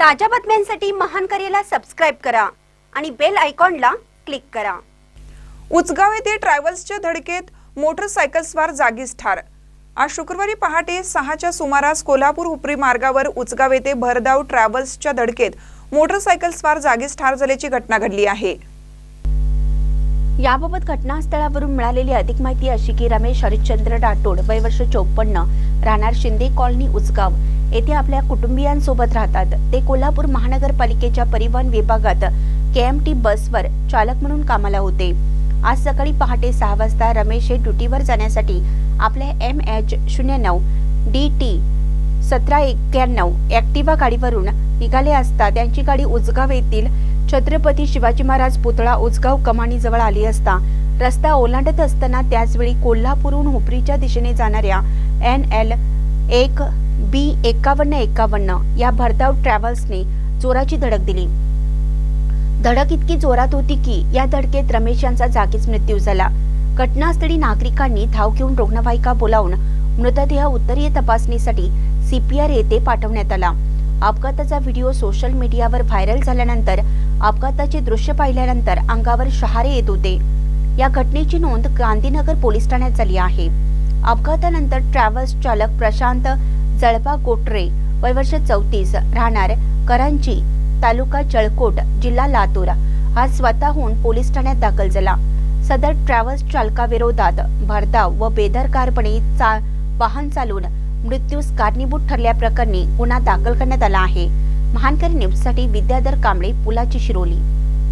ताज्या बातम्यांसाठी महान करेला सबस्क्राईब करा आणि बेल आयकॉनला क्लिक करा. उचगाव येथे ट्रॅव्हल्सच्या धडकेत मोटरसायकलस्वार जागीच ठार. आज शुक्रवारी पहाटे सहाच्या सुमारास कोल्हापूर हुपरी मार्गावर उचगाव येथे भरधाव ट्रॅव्हल्सच्या धडकेत मोटरसायकलस्वार जागीच ठार झाल्याची घटना घडली आहे. याबाबत घटनास्थळावरून मिळालेली अधिक माहिती अशी की रमेश हरिश्चंद्र राठोड वय वर्ष चौपन्न राहणार शिंदे कॉलनी उचगाव येथे आपल्या कुटुंबियांसोबत राहतात. ते कोल्हापूर महानगरपालिकेच्या परिवहन विभागात के एम टी बसवर चालक म्हणून कामाला होते. आज सकाळी पहाटे सहा वाजता रमेश हे ड्युटीवर जाण्यासाठी आपल्या एम एच शून्य नऊ डी टी सतरा एक्क्याण्णव ॲक्टिवा गाडीवरून निघाले असता त्यांची गाडी उजगाव येथील छत्रपती शिवाजी महाराज पुतळा उचगाव कमानीजवळ आली असता. रस्ता ओलांडत असताना त्याचवेळी कोल्हापूरहून हुपरीच्या दिशेने जाणाऱ्या एन एल एक बी एकावन्न एकावन्न या भरधाव ट्रॅव्हल्सने जोराची धडक दिली. धडक इतकी जोरात होती की या धडकेत रमेश यांचा जागीच मृत्यू झाला. घटनास्थळी नागरिकांनी धाव घेऊन रुग्णवाहिका बोलावून मृतदेह उत्तरीय तपासणीसाठी सीपीआर येथे पाठवण्यात आला. अपघाताचा व्हिडिओ सोशल मीडियावर व्हायरल झाल्यानंतर अपघाताचे दृश्य पाहिल्यानंतर अंगावर शहारे येत होते. या घटनेची नोंद गांधीनगर पोलीस ठाण्यात झाली आहे. अपघातानंतर ट्रॅव्हल्स चालक प्रशांत जळपा कोटरे वय वर्ष चौतीस राहणार करंजी तालुका जळकोट जिल्हा लातूर. हा स्वतःहून पोलीस ठाण्यात दाखल झाला. सदर ट्रॅव्हल्स चालकाविरोधात भरधाव व बेदरकारपणे चा वाहन चालवून मृत्यूस कारणीभूत ठरल्याप्रकरणी गुन्हा दाखल करण्यात आला आहे. महानकरी न्यूजसाठी विद्याधर कांबळे पुलाची शिरोली